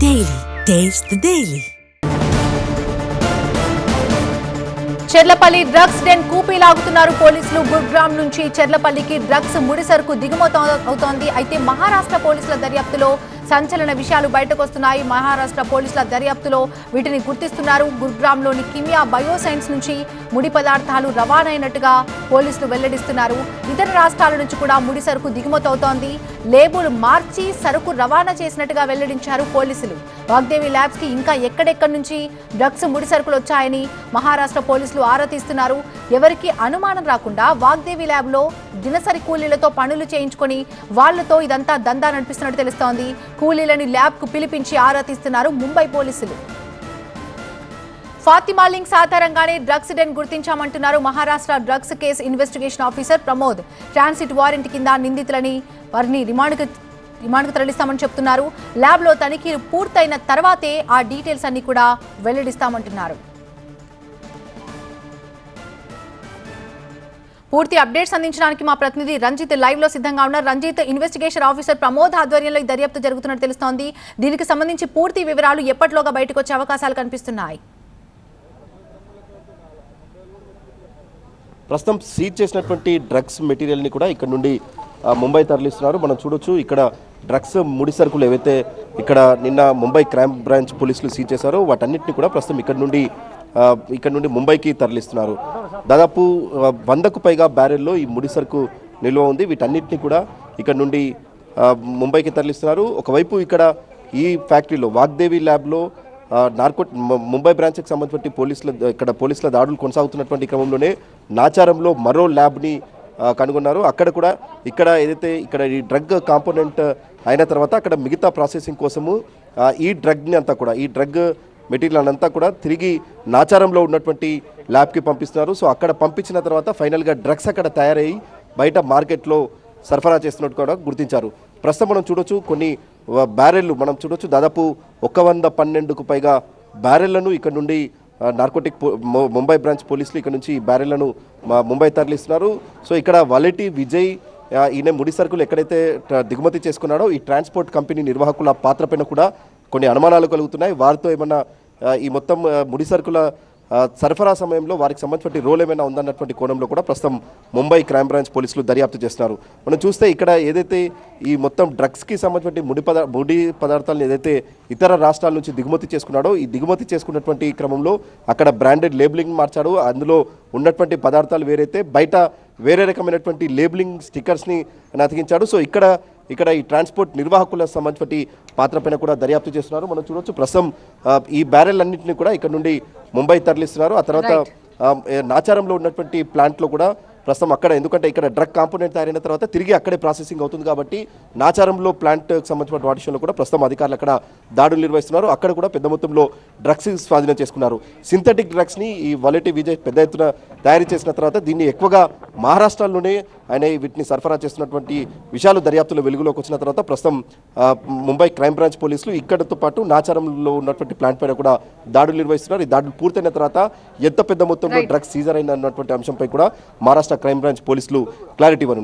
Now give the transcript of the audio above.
Daily. Taste the Daily. Cherlapalli drugs den కూపీ లాగుతున్నారు పోలీసులు గుర్గ్రామ్ నుంచి చెర్లపల్లికి డ్రగ్స్ ముడి సరుకు అవుతోంది అయితే మహారాష్ట్ర పోలీసుల దర్యాప్తులో సంచలన విషయాలు బయటకు వస్తున్నాయి మహారాష్ట్ర పోలీసుల దర్యాప్తులో వీటిని గుర్తిస్తున్నారు. గుర్గ్రామ్లోని కిమియా బయోసైన్స్ నుంచి ముడి పదార్థాలు రవాణైనట్టుగా పోలీసులు వెల్లడిస్తున్నారు. ఇతర రాష్ట్రాల నుంచి కూడా ముడి సరుకు దిగుమతవుతోంది. లేబుల్ మార్చి సరుకు రవాణా చేసినట్టుగా వెల్లడించారు పోలీసులు. వాగ్దేవి ల్యాబ్స్కి ఇంకా ఎక్కడెక్కడి నుంచి డ్రగ్స్ ముడి సరుకులు వచ్చాయని మహారాష్ట్ర పోలీసులు ఆరా తీస్తున్నారు. ఎవరికి అనుమానం రాకుండా వాగ్దేవి ల్యాబ్లో దినసరి కూలీలతో పనులు చేయించుకొని వాళ్ళతో ఇదంతా దందా నడిపిస్తున్నట్టు తెలుస్తోంది. కూలీలని ల్యాబ్కు పిలిపించి ఆరా తీస్తున్నారు ముంబై పోలీసులు. ఫాతిమాలింగ్ సాధారణంగానే drugs den గుర్తించామంటున్నారు Maharashtra drugs case investigation officer Pramod. Transit warrant కింద నిందితులని వారిని రిమాండ్కు రిమాండ్కు తరలిస్తామని చెప్తున్నారు. ల్యాబ్లో తనిఖీలు పూర్తయిన తర్వాతే ఆ డీటెయిల్స్ అన్ని కూడా వెల్లడిస్తామంటున్నారు. పూర్తి అప్డేట్స్ అందించడానికి మా ప్రతినిధి రంజిత్ లైవ్లో సిద్ధంగా ఉన్నారు. రంజిత్ ఇన్వెస్టిగేషన్ ఆఫీసర్ ప్రమోద్ ఆధ్వర్యంలో ఈ దర్యాప్తు జరుగుతున్నట్టు తెలుస్తోంది. దీనికి సంబంధించి పూర్తి వివరాలు ఎప్పటిలోగా బయటకు వచ్చే అవకాశాలు కనిపిస్తున్నాయి. ప్రస్తుతం సీజ్ చేసినటువంటి డ్రగ్స్ మెటీరియల్ని కూడా ఇక్కడ నుండి ముంబై తరలిస్తున్నారు. మనం చూడొచ్చు ఇక్కడ డ్రగ్స్ ముడి సరుకులు ఏవైతే ఇక్కడ నిన్న ముంబై క్రైమ్ బ్రాంచ్ పోలీసులు సీజ్ చేశారో వాటన్నిటిని కూడా ప్రస్తుతం ఇక్కడ నుండి ఇక్కడ నుండి ముంబైకి తరలిస్తున్నారు. దాదాపు వందకు పైగా బ్యారెల్లో ఈ ముడి సరుకు నిల్వ ఉంది. వీటన్నిటిని కూడా ఇక్కడ నుండి ముంబైకి తరలిస్తున్నారు. ఒకవైపు ఇక్కడ ఈ ఫ్యాక్టరీలో వాగ్దేవి ల్యాబ్లో నార్కో ముంబై బ్రాంచ్కి సంబంధించిన పోలీసుల ఇక్కడ పోలీసుల దాడులు కొనసాగుతున్నటువంటి క్రమంలోనే నాచారంలో మరో ల్యాబ్ని కనుగొన్నారు. అక్కడ కూడా ఇక్కడ ఏదైతే ఇక్కడ ఈ డ్రగ్ కాంపోనెంట్ అయిన తర్వాత అక్కడ మిగతా ప్రాసెసింగ్ కోసము ఈ డ్రగ్ని అంతా కూడా ఈ డ్రగ్ మెటీరియల్ అంతా కూడా తిరిగి నాచారంలో ఉన్నటువంటి ల్యాబ్కి పంపిస్తున్నారు. సో అక్కడ పంపించిన తర్వాత ఫైనల్గా డ్రగ్స్ అక్కడ తయారయ్యి బయట మార్కెట్లో సరఫరా చేస్తున్నట్టు కూడా గుర్తించారు. ప్రస్తుతం మనం చూడొచ్చు కొన్ని బ్యారెళ్ళు మనం చూడొచ్చు. దాదాపు ఒక వంద పన్నెండుకు పైగా బ్యారెళ్ళను ఇక్కడ నుండి నార్కోటిక్ పో- ముంబై బ్రాంచ్ పోలీసులు ఇక్కడ నుంచి ఈ బ్యారెళ్ళను ముంబై తరలిస్తున్నారు. సో ఇక్కడ వలెటి విజయ్ ఈయన ముడి సరుకులు ఎక్కడైతే దిగుమతి చేసుకున్నాడో ఈ ట్రాన్స్పోర్ట్ కంపెనీ నిర్వాహకుల పాత్రపైన కూడా కొన్ని అనుమానాలు కలుగుతున్నాయి. వారితో ఏమన్నా ఈ మొత్తం ముడి సరుకుల సరఫరా సమయంలో వారికి సంబంధించిన రోల్ ఏమైనా ఉందన్నటువంటి కోణంలో కూడా ప్రస్తుతం ముంబై క్రైమ్ బ్రాంచ్ పోలీసులు దర్యాప్తు చేస్తున్నారు. మనం చూస్తే ఇక్కడ ఏదైతే ఈ మొత్తం డ్రగ్స్కి సంబంధించిన ముడి పదా ముడి పదార్థాలను ఏదైతే ఇతర రాష్ట్రాల నుంచి దిగుమతి చేసుకున్నాడో ఈ దిగుమతి చేసుకున్నటువంటి క్రమంలో అక్కడ బ్రాండెడ్ లేబులింగ్ మార్చాడు. అందులో ఉన్నటువంటి పదార్థాలు వేరైతే బయట వేరే రకమైనటువంటి లేబులింగ్ స్టిక్కర్స్ని అతికించాడు సో ఇక్కడ ఇక్కడ ఈ ట్రాన్స్పోర్ట్ నిర్వాహకులకు సంబంధించిన పాత్ర పైన కూడా దర్యాప్తు చేస్తున్నారు. మనం చూడొచ్చు ప్రస్తుతం ఈ బ్యారెల్ అన్నింటినీ కూడా ఇక్కడ నుండి ముంబై తరలిస్తున్నారు. ఆ తర్వాత నాచారంలో ఉన్నటువంటి ప్లాంట్లో కూడా ప్రస్తుతం అక్కడ ఎందుకంటే ఇక్కడ డ్రగ్ కాంపోనెంట్ తయారైన తర్వాత తిరిగి అక్కడే ప్రాసెసింగ్ అవుతుంది కాబట్టి నాచారంలో ప్లాంట్ సంబంధించిన వాటి విషయంలో కూడా ప్రస్తుతం అధికారులు అక్కడ దాడులు నిర్వహిస్తున్నారు. అక్కడ కూడా పెద్ద మొత్తంలో డ్రగ్స్ స్వాధీనం చేసుకున్నారు. సింథటిక్ డ్రగ్స్ని ఈ వలెటి విజయ్ పెద్ద ఎత్తున తయారు చేసిన తర్వాత దీన్ని ఎక్కువగా మహారాష్ట్రలోనే ఆయన వీటిని సరఫరా చేస్తున్నటువంటి విషయాలు దర్యాప్తులో వెలుగులోకి వచ్చిన తర్వాత ప్రస్తుతం ముంబై క్రైమ్ బ్రాంచ్ పోలీసులు ఇక్కడతో పాటు నాచారంలో ఉన్నటువంటి ప్లాంట్ పైన కూడా దాడులు నిర్వహిస్తున్నారు. ఈ దాడులు పూర్తయిన తర్వాత ఎంత పెద్ద మొత్తంలో డ్రగ్స్ సీజర్ అయిన అన్నటువంటి అంశంపై కూడా మహారాష్ట్ర క్రైమ్ బ్రాంచ్ పోలీసులు క్లారిటీ ఇవ్వనున్నారు.